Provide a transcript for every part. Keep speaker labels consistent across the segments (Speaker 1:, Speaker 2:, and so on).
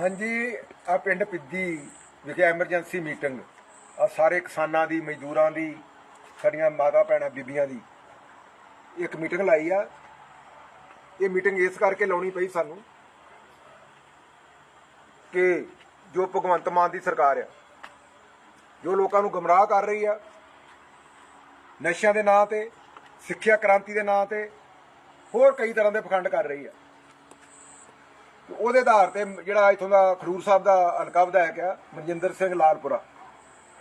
Speaker 1: ਹਾਂਜੀ ਆ ਪਿੰਡ ਪਿੱਦੀ ਵਿਖੇ ਐਮਰਜੈਂਸੀ ਮੀਟਿੰਗ। ਆ ਸਾਰੇ ਕਿਸਾਨਾਂ ਦੀ, ਮਜ਼ਦੂਰਾਂ ਦੀ, ਸਾਡੀਆਂ ਮਾਤਾ ਭੈਣਾਂ, ਬੀਬੀਆਂ ਦੀ। ਇੱਕ ਮੀਟਿੰਗ ਲਾਈ ਆ। ਇਹ ਮੀਟਿੰਗ ਇਸ ਕਰਕੇ ਲਾਉਣੀ ਪਈ ਸਾਨੂੰ ਕਿ ਜੋ ਭਗਵੰਤ ਮਾਨ ਦੀ ਸਰਕਾਰ ਆ, ਜੋ ਲੋਕਾਂ ਨੂੰ ਗਮਰਾਹ ਕਰ ਰਹੀ ਆ, ਨਸ਼ਿਆਂ ਦੇ ਨਾਂ ਤੇ, ਸਿੱਖਿਆ ਕ੍ਰਾਂਤੀ ਦੇ ਨਾਂ ਤੇ, ਹੋਰ ਕਈ ਤਰ੍ਹਾਂ ਦੇ ਪਖੰਡ ਕਰ ਰਹੀ ਆ। ਉਹਦੇ ਆਧਾਰ ਤੇ ਜਿਹੜਾ ਇਥੋਂ ਦਾ ਖਡੂਰ ਸਾਹਿਬ ਦਾ ਹਲਕਾ ਵਿਧਾਇਕ ਆ, ਮਨਜਿੰਦਰ ਸਿੰਘ ਲਾਲਪੁਰਾ।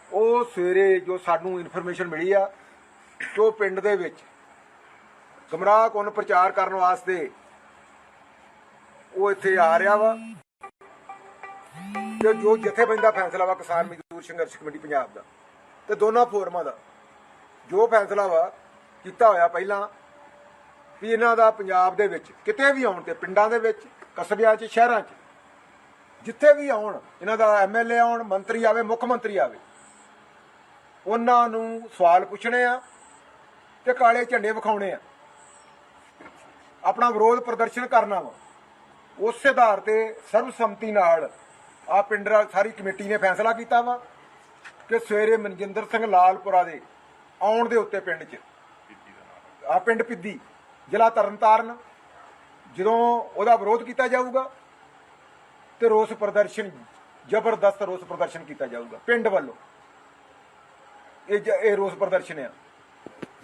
Speaker 1: ਉਹ ਸਵੇਰੇ ਜੋ ਸਾਨੂੰ ਇਨਫੋਰਮੇਸ਼ਨ ਮਿਲੀ ਆ ਕਿ ਉਹ ਪਿੰਡ ਦੇ ਵਿੱਚ ਗਮਰਾਹ ਕੋਨ ਪ੍ਰਚਾਰ ਕਰਨ ਵਾਸਤੇ ਉਹ ਇੱਥੇ ਆ ਰਿਹਾ ਵਾ ਤੇ ਜੋ ਜਥੇਬੰਦੀ ਦਾ ਫੈਸਲਾ ਵਾ ਕਿਸਾਨ ਮਜ਼ਦੂਰ ਸੰਘਰਸ਼ ਕਮੇਟੀ ਪੰਜਾਬ ਦਾ ਤੇ ਦੋਨਾਂ ਫੋਰਮਾਂ ਦਾ। ਜੋ ਫੈਸਲਾ ਵਾ ਕੀਤਾ ਹੋਇਆ ਪਹਿਲਾਂ ਵੀ ਇਹਨਾਂ ਦਾ ਪੰਜਾਬ ਦੇ ਵਿੱਚ ਕਿਤੇ ਵੀ ਆਉਣ ਤੇ ਪਿੰਡਾਂ ਦੇ ਵਿੱਚ ਕਸਬਿਆਂ 'ਚ, ਸ਼ਹਿਰਾਂ 'ਚ। ਜਿੱਥੇ ਵੀ ਆਉਣ, ਇਹਨਾਂ ਦਾ ਐਮਐਲਏ ਆਉਣ, ਮੰਤਰੀ ਆਵੇ, ਮੁੱਖ ਮੰਤਰੀ ਆਵੇ, ਉਹਨਾਂ ਨੂੰ ਸਵਾਲ ਪੁੱਛਣੇ ਆ ਤੇ ਕਾਲੇ ਝੰਡੇ ਵਿਖਾਉਣੇ ਆ। ਆਪਣਾ ਵਿਰੋਧ ਪ੍ਰਦਰਸ਼ਨ ਕਰਨਾ ਵਾ। ਉਸ ਆਧਾਰ ਤੇ ਸਰਬਸੰਮਤੀ ਨਾਲ ਆ ਪਿੰਡ ਸਾਰੀ ਕਮੇਟੀ ਨੇ ਫੈਸਲਾ ਕੀਤਾ ਵਾ ਕਿ ਸਵੇਰੇ ਮਨਜਿੰਦਰ ਸਿੰਘ ਲਾਲਪੁਰਾ ਦੇ ਆਉਣ ਦੇ ਉੱਤੇ ਪਿੰਡ 'ਚ। ਆ ਪਿੰਡ ਪਿੱਦੀ, ਜ਼ਿਲ੍ਹਾ ਤਰਨਤਾਰਨ। ਜਦੋਂ ਉਹਦਾ ਵਿਰੋਧ ਕੀਤਾ ਜਾਊਗਾ ਤੇ ਰੋਸ ਪ੍ਰਦਰਸ਼ਨ, ਜ਼ਬਰਦਸਤ ਰੋਸ ਪ੍ਰਦਰਸ਼ਨ ਕੀਤਾ ਜਾਊਗਾ, ਪਿੰਡ ਵੱਲੋਂ। ਇਹ ਇਹ ਰੋਸ ਪ੍ਰਦਰਸ਼ਨ ਆ।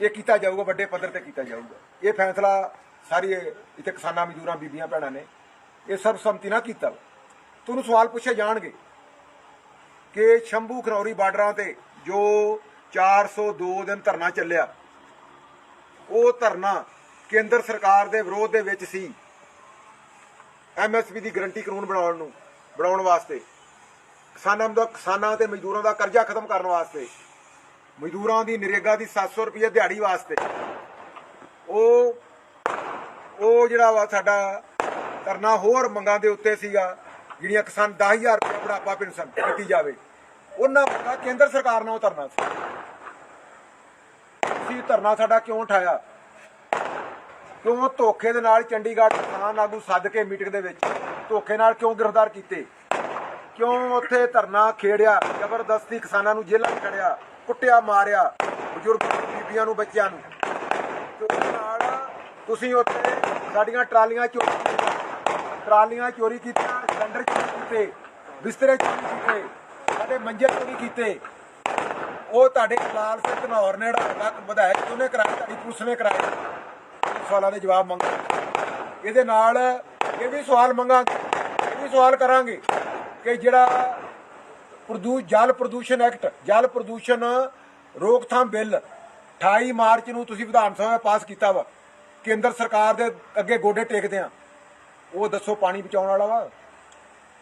Speaker 1: ਇਹ ਕੀਤਾ ਜਾਊਗਾ, ਵੱਡੇ ਪੱਧਰ ਤੇ ਕੀਤਾ ਜਾਊਗਾ। ਇਹ ਫੈਸਲਾ ਸਾਰੀ ਇੱਥੇ ਕਿਸਾਨਾਂ, ਮਜ਼ਦੂਰਾਂ, ਬੀਬੀਆਂ, ਭੈਣਾਂ ਨੇ ਇਹ ਸਰਬਸੰਮਤੀ ਨਾਲ ਕੀਤਾ। ਵਾ। ਤੁਹਾਨੂੰ ਸਵਾਲ ਪੁੱਛੇ ਜਾਣਗੇ ਕਿ ਸ਼ੰਭੂ ਖਰੌਰੀ ਬਾਰਡਰਾਂ ਤੇ ਜੋ 402 ਦਿਨ ਧਰਨਾ ਚੱਲਿਆ, ਉਹ ਧਰਨਾ ਕੇਂਦਰ ਸਰਕਾਰ ਦੇ ਵਿਰੋਧ ਦੇ ਵਿੱਚ ਸੀ। ਐਮਐਸਪੀ ਦੀ ਗਰੰਟੀ ਕਾਨੂੰਨ ਬਣਾਉਣ ਨੂੰ, ਬਣਾਉਣ ਵਾਸਤੇ। ਕਿਸਾਨਾਂ ਦਾ, ਕਿਸਾਨਾਂ ਤੇ ਮਜ਼ਦੂਰਾਂ ਦਾ ਕਰਜ਼ਾ ਖਤਮ ਕਰਨ ਵਾਸਤੇ। ਮਜ਼ਦੂਰਾਂ ਦੀ ਨਰੇਗਾ ਦੀ 700 ਰੁਪਏ ਦਿਹਾੜੀ ਵਾਸਤੇ। ਉਹ ਉਹ ਜਿਹੜਾ ਵਾ ਸਾਡਾ ਧਰਨਾ ਹੋਰ ਮੰਗਾਂ ਦੇ ਉੱਤੇ ਸੀਗਾ, ਜਿਹੜੀਆਂ ਕਿਸਾਨ 10000 ਰੁਪਏ ਬੁਢਾਪਾ ਪੈਨਸ਼ਨ ਦਿੱਤੀ ਜਾਵੇ। ਉਹਨਾਂ ਮੰਗਾਂ ਕੇਂਦਰ ਸਰਕਾਰ ਨਾਲ ਧਰਨਾ ਸੀ। ਤੁਸੀਂ ਧਰਨਾ ਸਾਡਾ ਕਿਉਂ ਉਠਾਇਆ? ਕਿਉਂ ਧੋਖੇ ਦੇ ਨਾਲ ਚੰਡੀਗੜ੍ਹ ਕਿਸਾਨ ਆਗੂ ਸੱਦ ਕੇ ਮੀਟਿੰਗ ਦੇ ਵਿੱਚ ਧੋਖੇ ਨਾਲ ਕਿਉਂ ਗ੍ਰਿਫਤਾਰ ਕੀਤੇ? ਕਿਉਂ ਉੱਥੇ ਧਰਨਾ ਖੇੜਿਆ, ਜ਼ਬਰਦਸਤੀ ਕਿਸਾਨਾਂ ਨੂੰ ਜੇਲ੍ਹਾਂ 'ਚ ਖੜਿਆ ਕੁੱਟਿਆ, ਮਾਰਿਆ, ਬਜ਼ੁਰਗ ਬੀਬੀਆਂ ਨੂੰ, ਬੱਚਿਆਂ ਨੂੰ? ਤੇ ਨਾਲ ਤੁਸੀਂ ਉੱਥੇ ਸਾਡੀਆਂ ਟਰਾਲੀਆਂ ਚੋਰੀ ਕੀਤੀਆਂ, ਟਰਾਲੀਆਂ ਚੋਰੀ ਕੀਤੀਆਂ, ਸਿਲੰਡਰ ਚੋਰੀ ਕੀਤੇ, ਬਿਸਤਰੇ ਚੋਰੀ ਕੀਤੇ, ਸਾਡੇ ਮੰਜੇ ਚੋਰੀ ਕੀਤੇ। ਉਹ ਤੁਹਾਡੇ ਲਾਲ ਸਿੰਘ ਘਨੌਰ ਨੇ ਜਿਹੜਾ ਵਿਧਾਇਕ, ਉਹਨੇ ਕਰਾਇਆ ਤੁਹਾਡੀ ਪੁਲਿਸ ਨੇ ਕਰਾਇਆ ਸਵਾਲਾਂ ਦੇ ਜਵਾਬ ਮੰਗਾਂਗੇ ਇਹਦੇ ਨਾਲ ਇਹ ਵੀ ਸਵਾਲ ਮੰਗਾਂਗੇ ਇਹ ਵੀ ਸਵਾਲ ਕਰਾਂਗੇ ਕਿ ਜਿਹੜਾ ਪ੍ਰਦੂਸ਼ ਜਲ ਪ੍ਰਦੂਸ਼ਣ ਐਕਟ, ਜਲ ਪ੍ਰਦੂਸ਼ਣ ਰੋਕਥਾਮ ਬਿੱਲ 28 ਮਾਰਚ ਨੂੰ ਤੁਸੀਂ ਵਿਧਾਨ ਸਭਾ ਪਾਸ ਕੀਤਾ ਵਾ, ਕੇਂਦਰ ਸਰਕਾਰ ਦੇ ਅੱਗੇ ਗੋਡੇ ਟੇਕਦੇ ਆ। ਉਹ ਦੱਸੋ ਪਾਣੀ ਬਚਾਉਣ ਵਾਲਾ ਵਾ?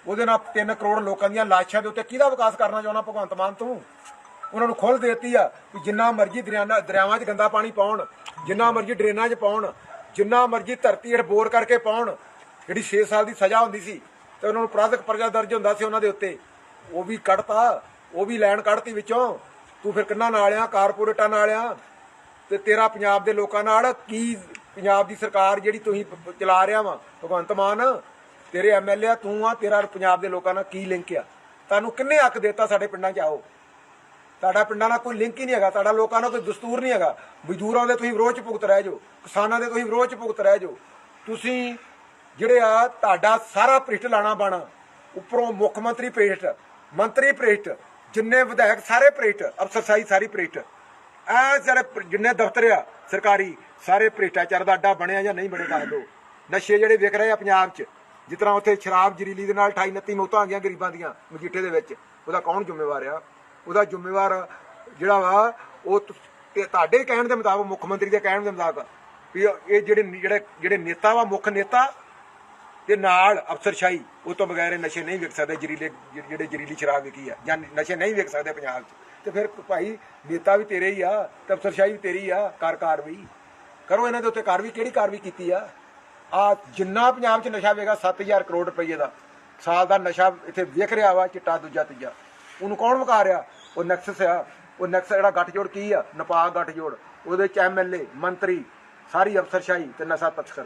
Speaker 1: ਉਹਦੇ ਨਾਲ 3 ਕਰੋੜ ਲੋਕਾਂ ਦੀਆਂ ਲਾਸ਼ਾਂ ਦੇ ਉੱਤੇ ਕਿਹਦਾ ਵਿਕਾਸ ਕਰਨਾ ਚਾਹੁੰਦਾ ਭਗਵੰਤ ਮਾਨ ਤੂੰ? ਉਹਨਾਂ ਨੂੰ ਖੁੱਲ ਦੇਤੀ ਆ ਕਿ ਜਿੰਨਾ ਮਰਜ਼ੀ ਦਰਿਆਵਾਂ ਦਰਿਆਵਾਂ 'ਚ ਗੰਦਾ ਪਾਣੀ ਪਾਉਣ, ਜਿੰਨਾ ਮਰਜ਼ੀ ਡਰੇਨਾਂ 'ਚ ਪਾਉਣ, ਜਿੰਨਾ ਮਰਜ਼ੀ ਧਰਤੀ ਹੇਠ ਬੋਰ ਕਰਕੇ ਪਾਉਣ, ਜਿਹੜੀ 6 ਸਾਲ ਦੀ ਸਜ਼ਾ ਹੁੰਦੀ ਸੀ ਤੇ ਉਹਨਾਂ ਨੂੰ ਅਪਰਾਧਿਕ ਪਰਚਾ ਦਰਜ ਹੁੰਦਾ ਸੀ ਉਹਨਾਂ ਦੇ ਉੱਤੇ। ਉਹ ਵੀ ਕੱਢਤਾ, ਉਹ ਵੀ ਲੈਣ ਕੱਢਤੀ ਵਿੱਚੋਂ। ਤੂੰ ਫਿਰ ਕਿੰਨਾ ਨਾਲ ਆ ਕਾਰਪੋਰੇਟਾਂ ਨਾਲ ਆ ਤੇ ਤੇਰਾ ਪੰਜਾਬ ਦੇ ਲੋਕਾਂ ਨਾਲ ਕੀ ਪੰਜਾਬ ਦੀ ਸਰਕਾਰ ਜਿਹੜੀ ਤੁਸੀਂ ਚਲਾ ਰਿਹਾ ਵਾ? ਭਗਵੰਤ ਮਾਨ, ਤੇਰੇ ਐਮਐਲਏ ਆ, ਤੂੰ ਆ, ਤੇਰਾ ਪੰਜਾਬ ਦੇ ਲੋਕਾਂ ਨਾਲ ਕੀ ਲਿੰਕ ਆ? ਤੁਹਾਨੂੰ ਕਿੰਨੇ ਹੱਕ ਦਿੱਤਾ ਸਾਡੇ ਪਿੰਡਾਂ 'ਚ ਆਓ? ਤੁਹਾਡਾ ਪਿੰਡਾਂ ਨਾਲ ਕੋਈ ਲਿੰਕ ਹੀ ਨਹੀਂ ਹੈਗਾ, ਤੁਹਾਡਾ ਲੋਕਾਂ ਨਾਲ ਕੋਈ ਦਸਤੂਰ ਨਹੀਂ ਹੈਗਾ। ਮਜ਼ਦੂਰਾਂ ਦੇ ਤੁਸੀਂ ਵਿਰੋਧ 'ਚ ਭੁਗਤ ਰਹਿ ਜਾਓ, ਕਿਸਾਨਾਂ ਦੇ ਤੁਸੀਂ ਵਿਰੋਧ 'ਚ ਭੁਗਤ ਰਹਿ ਜਾਓ। ਤੁਸੀਂ ਜਿਹੜੇ ਆ, ਤੁਹਾਡਾ ਸਾਰਾ ਭ੍ਰਿਸ਼ਟ ਲਾਣਾ ਬਾਣਾ, ਉੱਪਰੋਂ ਮੁੱਖ ਮੰਤਰੀ ਭ੍ਰਿਸ਼ਟ ਮੰਤਰੀ ਭ੍ਰਿਸ਼ਟ, ਜਿੰਨੇ ਵਿਧਾਇਕ ਸਾਰੇ ਭ੍ਰਿਸ਼ਟ, ਅਫਸਰਸ਼ਾਹੀ ਸਾਰੀ ਭ੍ਰਿਸ਼ਟ। ਐ ਸਾਰੇ ਜਿੰਨੇ ਦਫ਼ਤਰ ਆ, ਸਰਕਾਰੀ, ਸਾਰੇ ਭ੍ਰਿਸ਼ਟਾਚਾਰ ਦਾ ਅੱਡਾ ਬਣਿਆ ਜਾਂ ਨਹੀਂ ਬਣੇ ਦੱਸ ਦਿਓ। ਨਸ਼ੇ ਜਿਹੜੇ ਵਿਕ ਰਹੇ ਆ ਪੰਜਾਬ 'ਚ, ਜਿਸ ਤਰ੍ਹਾਂ ਉੱਥੇ ਸ਼ਰਾਬ ਜਰੀਲੀ ਦੇ ਨਾਲ 28 29 ਮੌਤਾਂ ਆ ਗਈਆਂ ਗਰੀਬਾਂ ਦੀਆਂ ਮਜੀਠੇ ਦੇ ਵਿੱਚ, ਉਹਦਾ ਕੌਣ ਜ਼ਿੰਮੇਵਾਰ ਆ? ਉਹਦਾ ਜ਼ਿੰਮੇਵਾਰ ਜਿਹੜਾ ਵਾ, ਉਹ ਤੁਹਾਡੇ ਕਹਿਣ ਦੇ ਮੁਤਾਬਕ, ਮੁੱਖ ਮੰਤਰੀ ਦੇ ਕਹਿਣ ਦੇ ਮੁਤਾਬਕ ਵੀ ਇਹ ਜਿਹੜੇ ਜਿਹੜੇ ਜਿਹੜੇ ਨੇਤਾ ਵਾ, ਮੁੱਖ ਨੇਤਾ, ਤੇ ਨਾਲ ਅਫਸਰਸ਼ਾਹੀ, ਉਹ ਤੋਂ ਬਗੈਰ ਨਸ਼ੇ ਨਹੀਂ ਵਿਕ ਸਕਦੇ ਜਰੀਲੇ ਜਿਹੜੇ ਜਰੀਲੀ ਸ਼ਰਾਬ ਵਿਕੀ ਆ, ਜਾਂ ਨਸ਼ੇ ਨਹੀਂ ਵਿਕ ਸਕਦੇ ਪੰਜਾਬ 'ਚ। ਤੇ ਫਿਰ ਭਾਈ, ਨੇਤਾ ਵੀ ਤੇਰੇ ਹੀ ਆ, ਤੇ ਅਫਸਰਸ਼ਾਹੀ ਵੀ ਤੇਰੀ ਆ, ਕਰ ਕਾਰਵਾਈ। ਕਰੋ ਇਹਨਾਂ ਦੇ ਉੱਤੇ ਕਾਰਵਾਈ, ਕਿਹੜੀ ਕਾਰਵਾਈ ਕੀਤੀ ਆ? ਆ ਜਿੰਨਾ ਪੰਜਾਬ 'ਚ ਨਸ਼ਾ ਵੇਗਾ 7000 ਕਰੋੜ ਰੁਪਏ ਦਾ, ਸਾਲ ਦਾ ਨਸ਼ਾ ਇੱਥੇ ਵਿਕ ਰਿਹਾ ਵਾ, ਚਿੱਟਾ ਦੂਜਾ ਤੀਜਾ। ਉਹਨੂੰ ਕੌਣ ਵਿਕਾ ਰਿਹਾ? ਉਹ ਨੈਕਸਸ ਆ। ਉਹ ਨੈਕਸਸ ਜਿਹੜਾ ਗੱਠਜੋੜ ਕੀ ਆ? ਨਪਾਕ ਗੱਠਜੋੜ। ਉਹਦੇ ਚ ਐਮਐਲਏ ਮੰਤਰੀ, ਸਾਰੀ ਅਫਸਰਸ਼ਾਹੀ ਤੇ ਨਸ਼ਾ ਤਸਕਰ।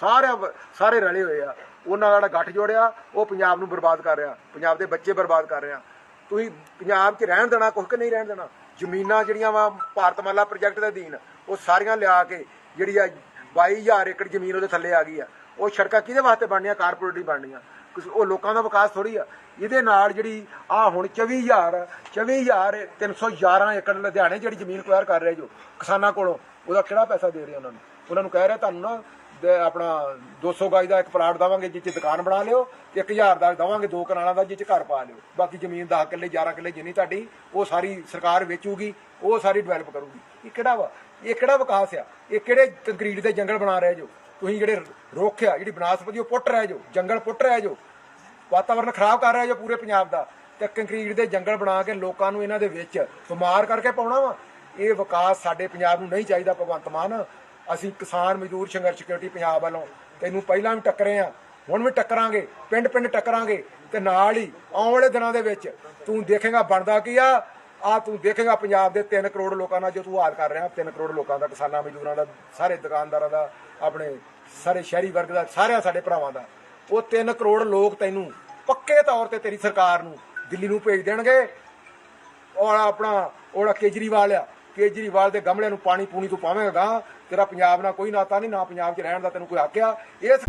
Speaker 1: ਸਾਰੇ ਸਾਰੇ ਰਲੇ ਹੋਏ ਆ। ਉਹਨਾਂ ਦਾ ਜਿਹੜਾ ਗੱਠ ਜੋੜਿਆ ਉਹ ਪੰਜਾਬ ਨੂੰ ਬਰਬਾਦ ਕਰ ਰਿਹਾ। ਪੰਜਾਬ ਦੇ ਬੱਚੇ ਬਰਬਾਦ ਕਰ ਰਿਹਾ। ਤੁਸੀਂ ਪੰਜਾਬ 'ਚ ਰਹਿਣ ਦੇਣਾ ਕੁਝ ਕਿ ਨਹੀਂ ਰਹਿਣ ਦੇਣਾ। ਜ਼ਮੀਨਾਂ ਜਿਹੜੀਆਂ ਵਾ, ਭਾਰਤਮਾਲਾ ਪ੍ਰੋਜੈਕਟ ਦੇ ਅਧੀਨ, ਉਹ ਸਾਰੀਆਂ ਲਿਆ ਕੇ ਜਿਹੜੀ ਆ 22000 ਏਕੜ ਜ਼ਮੀਨ ਉਹਦੇ ਥੱਲੇ ਆ ਗਈ ਆ। ਉਹ ਸੜਕਾਂ ਕਿਹਦੇ ਵਾਸਤੇ ਬਣਨੀਆਂ? ਕਾਰਪੋਰੇਟ ਹੀ ਬਣਨੀਆਂ। ਉਹ ਲੋਕਾਂ ਦਾ ਵਿਕਾਸ ਥੋੜੀ ਆ। ਇਹਦੇ ਨਾਲ ਜਿਹੜੀ ਆ ਹੁਣ 24000 24311 ਏਕੜ ਲੁਧਿਆਣੇ ਜਿਹੜੀ ਜ਼ਮੀਨ ਕੁਆਇਰ ਕਰ ਰਹੇ ਜੋ, ਕਿਸਾਨਾਂ ਕੋਲੋਂ, ਉਹਦਾ ਕਿਹੜਾ ਪੈਸਾ ਦੇ ਰਹੇ ਉਹਨਾਂ ਨੂੰ? ਉਹਨਾਂ ਨੂੰ ਕਹਿ ਰਿਹਾ ਤੁਹਾਨੂੰ ਨਾ, ਦੇ ਆਪਣਾ 200 ਗਜ ਦਾ ਇੱਕ ਪਲਾਟ ਦਵਾਂਗੇ, ਜਿੱਥੇ ਦੁਕਾਨ ਬਣਾ ਲਿਓ ਤੇ 1000 ਦਾ ਦਵਾਂਗੇ, ਦੋ ਕਨਾਲਾਂ ਦਾ ਜਿੱਥੇ ਘਰ ਪਾ ਲਿਓ। ਬਾਕੀ ਜ਼ਮੀਨ 10 ਕਿੱਲੇ 11 ਕਿੱਲੇ ਜਿੰਨੀ ਤੁਹਾਡੀ, ਉਹ ਸਾਰੀ ਸਰਕਾਰ ਵੇਚੂਗੀ, ਉਹ ਸਾਰੀ ਡਿਵੈਲਪ ਕਰੂਗੀ। ਇਹ ਕਿਹੜਾ ਵਾ? ਇਹ ਕਿਹੜਾ ਵਿਕਾਸ ਆ? ਇਹ ਕਿਹੜੇ ਕੰਕਰੀਟ ਦੇ ਜੰਗਲ ਬਣਾ ਰਹੇ ਜੋ? ਤੁਸੀਂ ਜਿਹੜੇ ਰੁੱਖ ਆ, ਜਿਹੜੀ ਬਨਾਸਪਤੀ, ਉਹ ਪੁੱਟ ਰਹੇ ਜੋ? ਜੰਗਲ ਪੁੱਟ ਰਹੇ ਜੋ? ਵਾਤਾਵਰਨ ਖਰਾਬ ਕਰ ਰਿਹਾ ਜੋ ਪੂਰੇ ਪੰਜਾਬ ਦਾ ਤੇ ਕੰਕਰੀਟ ਦੇ ਜੰਗਲ ਬਣਾ ਕੇ ਲੋਕਾਂ ਨੂੰ ਇਹਨਾਂ ਦੇ ਵਿੱਚ ਬਿਮਾਰ ਕਰਕੇ ਪਾਉਣਾ ਵਾ। ਇਹ ਵਿਕਾਸ ਸਾਡੇ ਪੰਜਾਬ ਨੂੰ ਨਹੀਂ ਚਾਹੀਦਾ, ਭਗਵੰਤ ਮਾਨ। ਅਸੀਂ ਕਿਸਾਨ ਮਜ਼ਦੂਰ ਸੰਘਰਸ਼ ਕਮੇਟੀ ਪੰਜਾਬ ਵੱਲੋਂ ਤੈਨੂੰ ਪਹਿਲਾਂ ਵੀ ਟੱਕਰੇ ਆ, ਹੁਣ ਵੀ ਟੱਕਰਾਂਗੇ ਪਿੰਡ ਪਿੰਡ ਟੱਕਰਾਂਗੇ ਤੇ ਨਾਲ ਹੀ ਆਉਣ ਵਾਲੇ ਦਿਨਾਂ ਦੇ ਵਿੱਚ ਤੂੰ ਦੇਖੇਗਾ ਬਣਦਾ ਕੀ ਆ। ਆ ਤੂੰ ਦੇਖੇਗਾ ਪੰਜਾਬ ਦੇ 3 ਕਰੋੜ ਲੋਕਾਂ ਨਾਲ ਜੋ ਤੂੰ ਹਾਲ ਕਰ ਰਿਹਾ 3 ਕਰੋੜ ਲੋਕਾਂ ਦਾ, ਕਿਸਾਨਾਂ ਮਜ਼ਦੂਰਾਂ ਦਾ, ਸਾਰੇ ਦੁਕਾਨਦਾਰਾਂ ਦਾ, ਆਪਣੇ ਸਾਰੇ ਸ਼ਹਿਰੀ ਵਰਗ ਦਾ, ਸਾਰਿਆਂ ਸਾਡੇ ਭਰਾਵਾਂ ਦਾ। ਉਹ 3 ਕਰੋੜ ਲੋਕ ਤੈਨੂੰ ਪੱਕੇ ਤੌਰ ਤੇ ਤੇਰੀ ਸਰਕਾਰ ਨੂੰ ਦਿੱਲੀ ਨੂੰ ਭੇਜ ਦੇਣਗੇ। ਔਰ ਆਪਣਾ ਉਹੜਾ ਕੇਜਰੀਵਾਲ ਆ। ਕੇਜਰੀਵਾਲ ਦੇ ਗਮਲਿਆਂ ਨੂੰ ਪਾਣੀ ਪੂਣੀ ਤੂੰ ਪਾਵੇਂਗਾ। ਤੇਰਾ ਪੰਜਾਬ ਨਾਲ ਕੋਈ ਨਾਤਾ ਨਹੀਂ, ਨਾ ਪੰਜਾਬ 'ਚ ਰਹਿਣ ਦਾ ਤੈਨੂੰ ਕੋਈ ਹੱਕ ਆ। ਇਸ